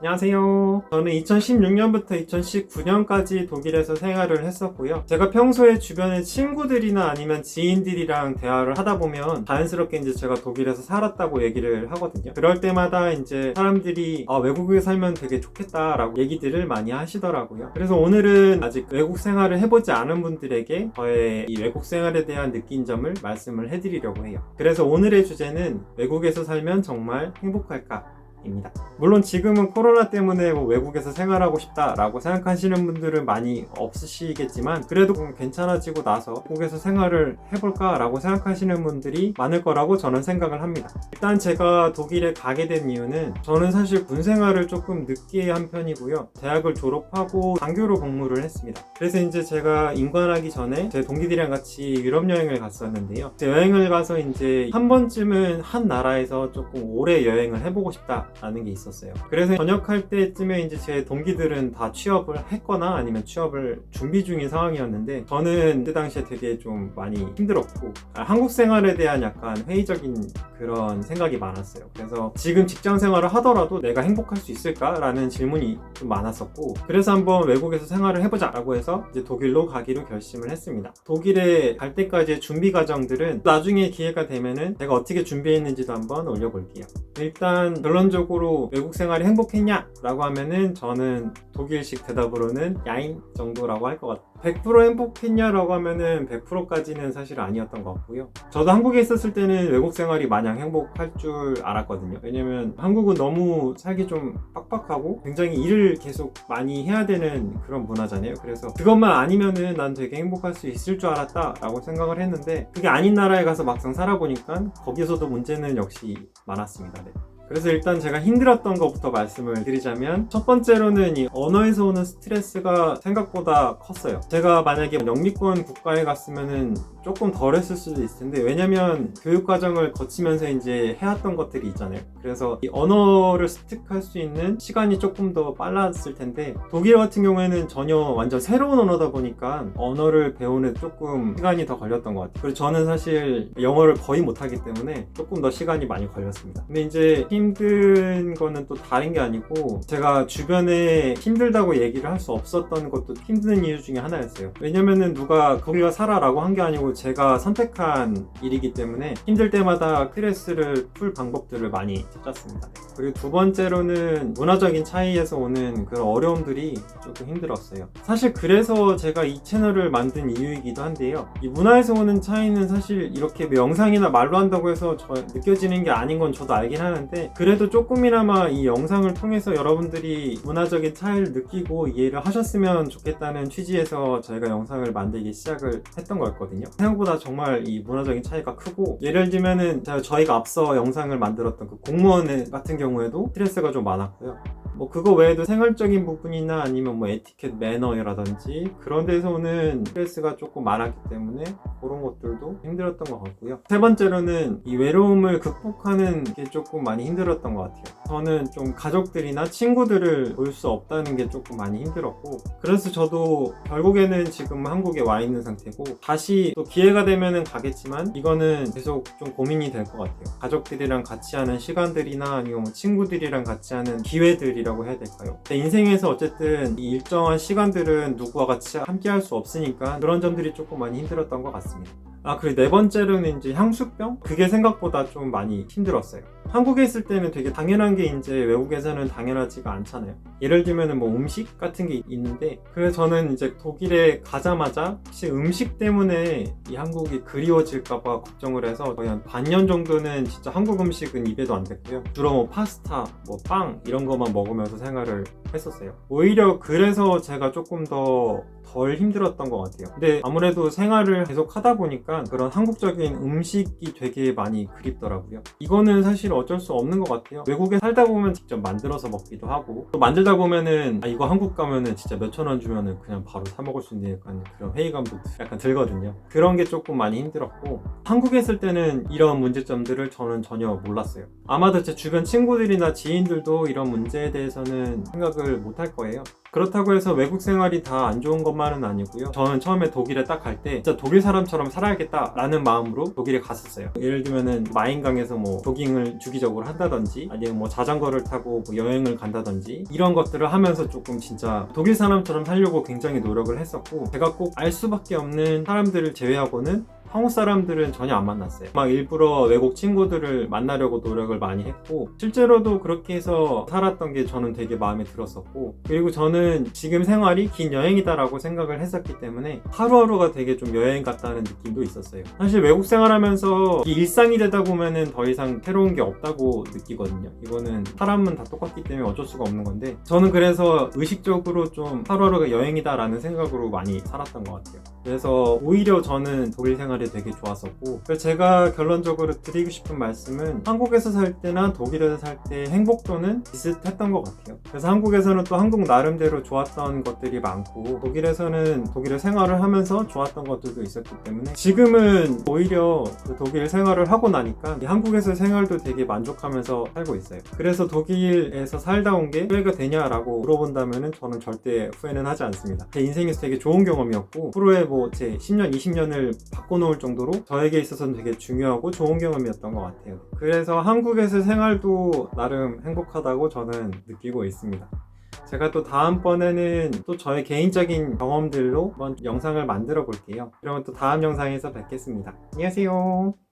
안녕하세요. 저는 2016년부터 2019년까지 독일에서 생활을 했었고요. 제가 평소에 주변에 친구들이나 아니면 지인들이랑 대화를 하다 보면 자연스럽게 이제 제가 독일에서 살았다고 얘기를 하거든요. 그럴 때마다 이제 사람들이 아, 외국에 살면 되게 좋겠다라고 얘기들을 많이 하시더라고요. 그래서 오늘은 아직 외국 생활을 해보지 않은 분들에게 저의 이 외국 생활에 대한 느낀 점을 말씀을 해드리려고 해요. 그래서 오늘의 주제는 외국에서 살면 정말 행복할까? 입니다. 물론 지금은 코로나 때문에 뭐 외국에서 생활하고 싶다라고 생각하시는 분들은 많이 없으시겠지만 그래도 좀 괜찮아지고 나서 외국에서 생활을 해볼까라고 생각하시는 분들이 많을 거라고 저는 생각을 합니다. 일단 제가 독일에 가게 된 이유는 저는 사실 군 생활을 조금 늦게 한 편이고요. 대학을 졸업하고 장교로 복무를 했습니다. 그래서 이제 제가 인관하기 전에 제 동기들이랑 같이 유럽 여행을 갔었는데요. 그 여행을 가서 이제 한 번쯤은 한 나라에서 조금 오래 여행을 해보고 싶다 라는 게 있었어요. 그래서 전역할 때쯤에 이제 제 동기들은 다 취업을 했거나 아니면 취업을 준비 중인 상황이었는데 저는 그때 당시에 되게 좀 많이 힘들었고 아, 한국 생활에 대한 약간 회의적인 그런 생각이 많았어요. 그래서 지금 직장 생활을 하더라도 내가 행복할 수 있을까라는 질문이 좀 많았었고 그래서 한번 외국에서 생활을 해보자라고 해서 이제 독일로 가기로 결심을 했습니다. 독일에 갈 때까지의 준비 과정들은 나중에 기회가 되면은 제가 어떻게 준비했는지도 한번 올려볼게요. 일단 결론적으로 외국 생활이 행복했냐 라고 하면은 저는 독일식 대답으로는 야인 정도라고 할 것 같아요. 100% 행복했냐라고 하면은 100%까지는 사실 아니었던 것 같고요. 저도 한국에 있었을 때는 외국 생활이 마냥 행복할 줄 알았거든요. 왜냐면 한국은 너무 살기 좀 빡빡하고 굉장히 일을 계속 많이 해야 되는 그런 문화잖아요. 그래서 그것만 아니면은 난 되게 행복할 수 있을 줄 알았다라고 생각을 했는데 그게 아닌 나라에 가서 막상 살아보니까 거기서도 문제는 역시 많았습니다. 네. 그래서 일단 제가 힘들었던 것부터 말씀을 드리자면 첫 번째로는 이 언어에서 오는 스트레스가 생각보다 컸어요. 제가 만약에 영미권 국가에 갔으면은 조금 덜 했을 수도 있을 텐데 왜냐면 교육 과정을 거치면서 이제 해왔던 것들이 있잖아요. 그래서 이 언어를 습득할 수 있는 시간이 조금 더 빨랐을 텐데 독일 같은 경우에는 전혀 완전 새로운 언어다 보니까 언어를 배우는 조금 시간이 더 걸렸던 것 같아요. 그리고 저는 사실 영어를 거의 못하기 때문에 조금 더 시간이 많이 걸렸습니다. 근데 이제 힘든 거는 또 다른 게 아니고 제가 주변에 힘들다고 얘기를 할 수 없었던 것도 힘든 이유 중에 하나였어요. 왜냐면은 누가 거기가 살아라고 한 게 아니고 제가 선택한 일이기 때문에 힘들 때마다 스트레스를 풀 방법들을 많이 찾았습니다. 그리고 두 번째로는 문화적인 차이에서 오는 그런 어려움들이 조금 힘들었어요. 사실 그래서 제가 이 채널을 만든 이유이기도 한데요. 이 문화에서 오는 차이는 사실 이렇게 뭐 영상이나 말로 한다고 해서 저 느껴지는 게 아닌 건 저도 알긴 하는 데 그래도 조금이나마 이 영상을 통해서 여러분들이 문화적인 차이를 느끼고 이해를 하셨으면 좋겠다는 취지에서 저희가 영상을 만들기 시작을 했던 거였거든요. 생각보다 정말 이 문화적인 차이가 크고 예를 들면은 저희가 앞서 영상을 만들었던 그 공무원 같은 경우에도 스트레스가 좀 많았고요. 뭐 그거 외에도 생활적인 부분이나 아니면 뭐 에티켓 매너라든지 그런 데서 오는 스트레스가 조금 많았기 때문에 그런 것들도 힘들었던 것 같고요. 세 번째로는 이 외로움을 극복하는 게 조금 많이 힘들었던 것 같아요. 저는 좀 가족들이나 친구들을 볼 수 없다는 게 조금 많이 힘들었고 그래서 저도 결국에는 지금 한국에 와 있는 상태고 다시 또 기회가 되면은 가겠지만 이거는 계속 좀 고민이 될 것 같아요. 가족들이랑 같이 하는 시간들이나 아니면 뭐 친구들이랑 같이 하는 기회들이라고 해야 될까요? 내 인생에서 어쨌든 이 일정한 시간들은 누구와 같이 함께 할 수 없으니까 그런 점들이 조금 많이 힘들었던 것 같습니다. 아, 그리고 네 번째로는 이제 향수병? 그게 생각보다 좀 많이 힘들었어요. 한국에 있을 때는 되게 당연한 게 이제 외국에서는 당연하지가 않잖아요. 예를 들면은 뭐 음식 같은 게 있는데, 그래서 저는 이제 독일에 가자마자 혹시 음식 때문에 이 한국이 그리워질까봐 걱정을 해서 거의 한 반년 정도는 진짜 한국 음식은 입에도 안 댔고요. 주로 뭐 파스타, 뭐 빵 이런 것만 먹으면서 생활을 했었어요. 오히려 그래서 제가 조금 더 덜 힘들었던 것 같아요. 근데 아무래도 생활을 계속 하다 보니까 그런 한국적인 음식이 되게 많이 그립더라고요. 이거는 사실 어쩔 수 없는 것 같아요. 외국에 살다 보면 직접 만들어서 먹기도 하고 또 만들다 보면은 아 이거 한국 가면은 진짜 몇천 원 주면은 그냥 바로 사 먹을 수 있는 약간 그런 회의감도 약간 들거든요. 그런 게 조금 많이 힘들었고 한국에 있을 때는 이런 문제점들을 저는 전혀 몰랐어요. 아마도 제 주변 친구들이나 지인들도 이런 문제에 대해서는 생각을 못 할 거예요. 그렇다고 해서 외국 생활이 다 안 좋은 것만은 아니고요. 저는 처음에 독일에 딱 갈 때 진짜 독일 사람처럼 살아야겠다라는 마음으로 독일에 갔었어요. 예를 들면은 마인강에서 뭐 조깅을 주기적으로 한다든지 아니면 뭐 자전거를 타고 뭐 여행을 간다든지 이런 것들을 하면서 조금 진짜 독일 사람처럼 살려고 굉장히 노력을 했었고 제가 꼭 알 수밖에 없는 사람들을 제외하고는 한국 사람들은 전혀 안 만났어요. 막 일부러 외국 친구들을 만나려고 노력을 많이 했고, 실제로도 그렇게 해서 살았던 게 저는 되게 마음에 들었었고, 그리고 저는 지금 생활이 긴 여행이다라고 생각을 했었기 때문에 하루하루가 되게 좀 여행 같다는 느낌도 있었어요. 사실 외국 생활하면서 이 일상이 되다 보면은 더 이상 새로운 게 없다고 느끼거든요. 이거는 사람은 다 똑같기 때문에 어쩔 수가 없는 건데, 저는 그래서 의식적으로 좀 하루하루가 여행이다라는 생각으로 많이 살았던 것 같아요. 그래서 오히려 저는 독일 생활 이 되게 좋았었고 제가 결론적으로 드리고 싶은 말씀은 한국에서 살 때나 독일에서 살 때 행복도는 비슷했던 것 같아요. 그래서 한국에서는 또 한국 나름대로 좋았던 것들이 많고 독일에서는 독일의 생활을 하면서 좋았던 것들도 있었기 때문에 지금은 오히려 그 독일 생활을 하고 나니까 이 한국에서 생활도 되게 만족하면서 살고 있어요. 그래서 독일에서 살다 온 게 후회가 되냐라고 물어본다면은 저는 절대 후회는 하지 않습니다. 제 인생에서 되게 좋은 경험이었고 프로에 뭐 제 10년, 20년을 바꿔놓 을 정도로 저에게 있어서는 되게 중요하고 좋은 경험이었던 것 같아요. 그래서 한국에서 생활도 나름 행복하다고 저는 느끼고 있습니다. 제가 또 다음번에는 또 저의 개인적인 경험들로 한번 영상을 만들어 볼게요. 그러면 또 다음 영상에서 뵙겠습니다. 안녕하세요.